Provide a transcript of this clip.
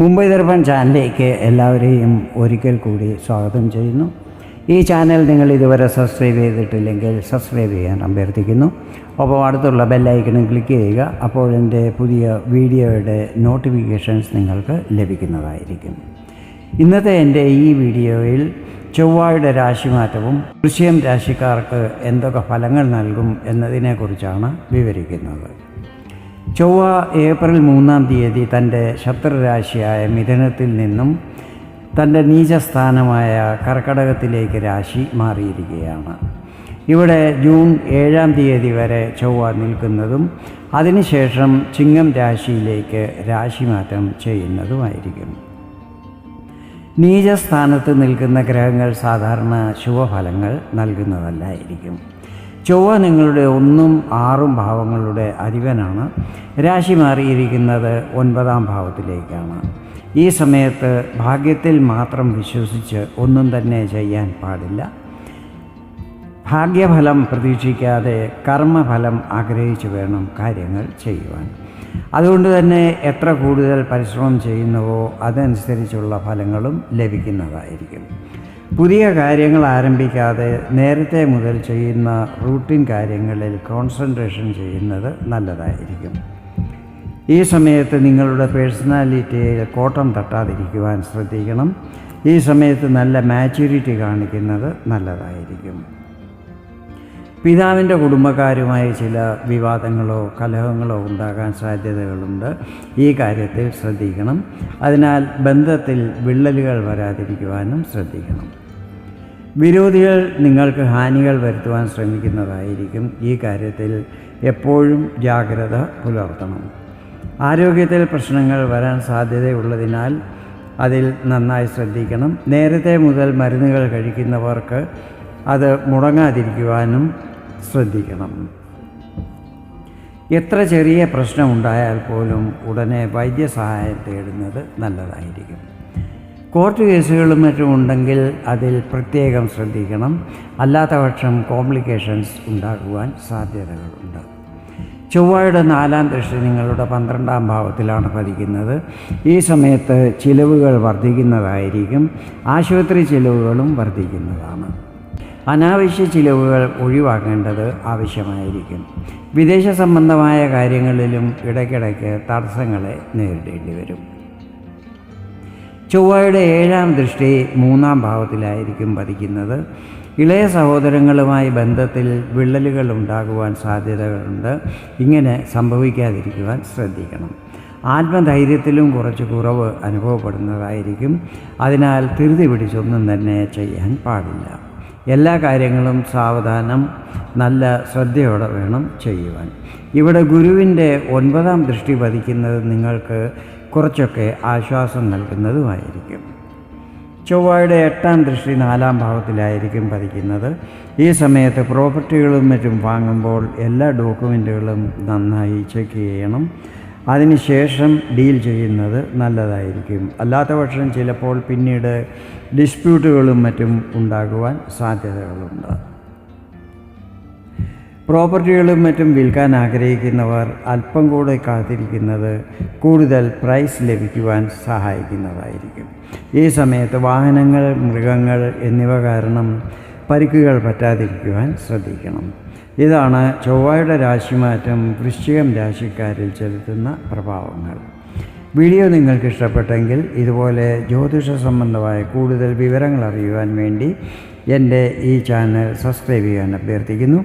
മുംബൈ ദർപ്പൺ ചാനലിലേക്ക് എല്ലാവരെയും ഒരിക്കൽ കൂടി സ്വാഗതം ചെയ്യുന്നു. ഈ ചാനൽ നിങ്ങൾ ഇതുവരെ സബ്സ്ക്രൈബ് ചെയ്തിട്ടില്ലെങ്കിൽ സബ്സ്ക്രൈബ് ചെയ്യാൻ അഭ്യർത്ഥിക്കുന്നു. അപ്പോൾ അടുത്തുള്ള ബെല്ലൈക്കണും ക്ലിക്ക് ചെയ്യുക അപ്പോൾ എന്റെ പുതിയ വീഡിയോയുടെ നോട്ടിഫിക്കേഷൻസ് നിങ്ങൾക്ക് ലഭിക്കുന്നതായിരിക്കും. ഇന്നത്തെ എന്റെ ഈ വീഡിയോയിൽ ചൊവ്വായുടെ രാശിമാറ്റവും വൃശ്യം രാശിക്കാർക്ക് എന്തൊക്കെ ഫലങ്ങൾ നൽകും എന്നതിനെക്കുറിച്ചാണ് വിവരിക്കുന്നത്. ചൊവ്വ ഏപ്രിൽ മൂന്നാം തീയതി തന്റെ ശത്രുരാശിയായ മിഥുനത്തിൽ നിന്നും തന്റെ നീചസ്ഥാനമായ കർക്കടകത്തിലേക്ക് രാശി മാറിയിരിക്കുകയാണ്. ഇവിടെ ജൂൺ ഏഴാം തീയതി വരെ ചൊവ്വ നിൽക്കുന്നതും അതിനുശേഷം ചിങ്ങം രാശിയിലേക്ക് രാശിമാറ്റം ചെയ്യുന്നതുമായിരിക്കും. നീചസ്ഥാനത്ത് നിൽക്കുന്ന ഗ്രഹങ്ങൾ സാധാരണ ശുഭഫലങ്ങൾ നൽകുന്നതല്ലായിരിക്കും. ചൊവ്വ നിങ്ങളുടെ ഒന്നും ആറും ഭാവങ്ങളുടെ അധിപനാണ് രാശി മാറിയിരിക്കുന്നത് ഒൻപതാം ഭാവത്തിലേക്കാണ്. ഈ സമയത്ത് ഭാഗ്യത്തിൽ മാത്രം വിശ്വസിച്ച് ഒന്നും തന്നെ ചെയ്യാൻ പാടില്ല. ഭാഗ്യഫലം പ്രതീക്ഷിക്കാതെ കർമ്മഫലം ആഗ്രഹിച്ചു വേണം കാര്യങ്ങൾ ചെയ്യുവാൻ. അതുകൊണ്ട് തന്നെ എത്ര കൂടുതൽ പരിശ്രമം ചെയ്യുന്നുവോ അതനുസരിച്ചുള്ള ഫലങ്ങളും ലഭിക്കുന്നതായിരിക്കും. പുതിയ കാര്യങ്ങൾ ആരംഭിക്കാതെ നേരത്തെ മുതൽ ചെയ്യുന്ന റൂട്ടീൻ കാര്യങ്ങളിൽ കോൺസെൻട്രേഷൻ ചെയ്യുന്നത് നല്ലതായിരിക്കും. ഈ സമയത്ത് നിങ്ങളുടെ പേഴ്സണാലിറ്റിയിൽ കോട്ടം തട്ടാതിരിക്കുവാൻ ശ്രദ്ധിക്കണം. ഈ സമയത്ത് നല്ല മാച്യൂരിറ്റി കാണിക്കുന്നത് നല്ലതായിരിക്കും. പിതാവിന്റെ കുടുംബക്കാരുമായി ചില വിവാദങ്ങളോ കലഹങ്ങളോ ഉണ്ടാകാൻ സാധ്യതകളുണ്ട്. ഈ കാര്യത്തിൽ ശ്രദ്ധിക്കണം. അതിനാൽ ബന്ധത്തിൽ വിള്ളലുകൾ വരാതിരിക്കുവാനും ശ്രദ്ധിക്കണം. വിരോധികൾ നിങ്ങൾക്ക് ഹാനികൾ വരുത്തുവാൻ ശ്രമിക്കുന്നതായിരിക്കും ഈ കാര്യത്തിൽ എപ്പോഴും ജാഗ്രത പുലർത്തണം. ആരോഗ്യത്തിൽ പ്രശ്നങ്ങൾ വരാൻ സാധ്യതയുള്ളതിനാൽ അതിൽ നന്നായി ശ്രദ്ധിക്കണം. നേരത്തെ മുതൽ മരുന്നുകൾ കഴിക്കുന്നവർക്ക് അത് മുടങ്ങാതിരിക്കുവാനും ശ്രദ്ധിക്കണം. എത്ര ചെറിയ പ്രശ്നമുണ്ടായാൽ പോലും ഉടനെ വൈദ്യസഹായം തേടുന്നത് നല്ലതായിരിക്കും. കോർട്ട് കേസുകളും മറ്റും ഉണ്ടെങ്കിൽ അതിൽ പ്രത്യേകം ശ്രദ്ധിക്കണം. അല്ലാത്ത പക്ഷം കോംപ്ലിക്കേഷൻസ് ഉണ്ടാകുവാൻ സാധ്യതകളുണ്ട് ചൊവ്വയുടെ നാലാം ദൃഷ്ടി നിങ്ങളുടെ പന്ത്രണ്ടാം ഭാവത്തിലാണ് പതിക്കുന്നത്. ഈ സമയത്ത് ചിലവുകൾ വർദ്ധിക്കുന്നതായിരിക്കും. ആശുപത്രി ചിലവുകളും വർദ്ധിക്കുന്നതാണ്. അനാവശ്യ ചിലവുകൾ ഒഴിവാക്കേണ്ടത് ആവശ്യമായിരിക്കും. വിദേശ സംബന്ധമായ കാര്യങ്ങളിലും ഇടയ്ക്കിടയ്ക്ക് തടസ്സങ്ങളെ നേരിടേണ്ടി വരും. ചൊവ്വയുടെ ഏഴാം ദൃഷ്ടി മൂന്നാം ഭാവത്തിലായിരിക്കും പതിക്കുന്നത്. ഇളയ സഹോദരങ്ങളുമായി ബന്ധത്തിൽ വിള്ളലുകൾ ഉണ്ടാകുവാൻ സാധ്യതകളുണ്ട്. ഇങ്ങനെ സംഭവിക്കാതിരിക്കുവാൻ ശ്രദ്ധിക്കണം. ആത്മധൈര്യത്തിലും കുറച്ച് കുറവ് അനുഭവപ്പെടുന്നതായിരിക്കും. അതിനാൽ ധൃതി പിടിച്ചൊന്നും തന്നെ ചെയ്യാൻ പാടില്ല. എല്ലാ കാര്യങ്ങളും സാവധാനം നല്ല ശ്രദ്ധയോടെ വേണം ചെയ്യുവാൻ. ഇവിടെ ഗുരുവിന്റെ ഒൻപതാം ദൃഷ്ടി പതിക്കുന്നത് നിങ്ങൾക്ക് കുറച്ചൊക്കെ ആശ്വാസം നൽകുന്നതുമായിരിക്കും. ചൊവ്വയുടെ എട്ടാം ദൃഷ്ടി നാലാം ഭാവത്തിലായിരിക്കും പതിക്കുന്നത്. ഈ സമയത്ത് പ്രോപ്പർട്ടികളും മറ്റും വാങ്ങുമ്പോൾ എല്ലാ ഡോക്യുമെന്റുകളും നന്നായി ചെക്ക് ചെയ്യണം. അതിനുശേഷം ഡീൽ ചെയ്യുന്നത് നല്ലതായിരിക്കും. അല്ലാത്ത പക്ഷം ചിലപ്പോൾ പിന്നീട് ഡിസ്പ്യൂട്ടുകളും മറ്റും ഉണ്ടാകുവാൻ സാധ്യതകളുണ്ട്. പ്രോപ്പർട്ടികളും മറ്റും വിൽക്കാൻ ആഗ്രഹിക്കുന്നവർ അല്പം കൂടെ കാത്തിരിക്കുന്നത് കൂടുതൽ പ്രൈസ് ലഭിക്കുവാൻ സഹായിക്കുന്നതായിരിക്കും. ഈ സമയത്ത് വാഹനങ്ങൾ മൃഗങ്ങൾ എന്നിവ കാരണം പരിക്കുകൾ പറ്റാതിരിക്കുവാൻ ശ്രദ്ധിക്കണം. ഇതാണ് ചൊവ്വയുടെ രാശിമാറ്റം വൃശ്ചികം രാശിക്കാരിൽ ചെലുത്തുന്ന പ്രഭാവങ്ങൾ. വീഡിയോ നിങ്ങൾക്ക് ഇഷ്ടപ്പെട്ടെങ്കിൽ ഇതുപോലെ ജ്യോതിഷ സംബന്ധമായ കൂടുതൽ വിവരങ്ങൾ അറിയുവാൻ വേണ്ടി എന്റെ ഈ ചാനൽ സബ്സ്ക്രൈബ് ചെയ്യാൻ അഭ്യർത്ഥിക്കുന്നു.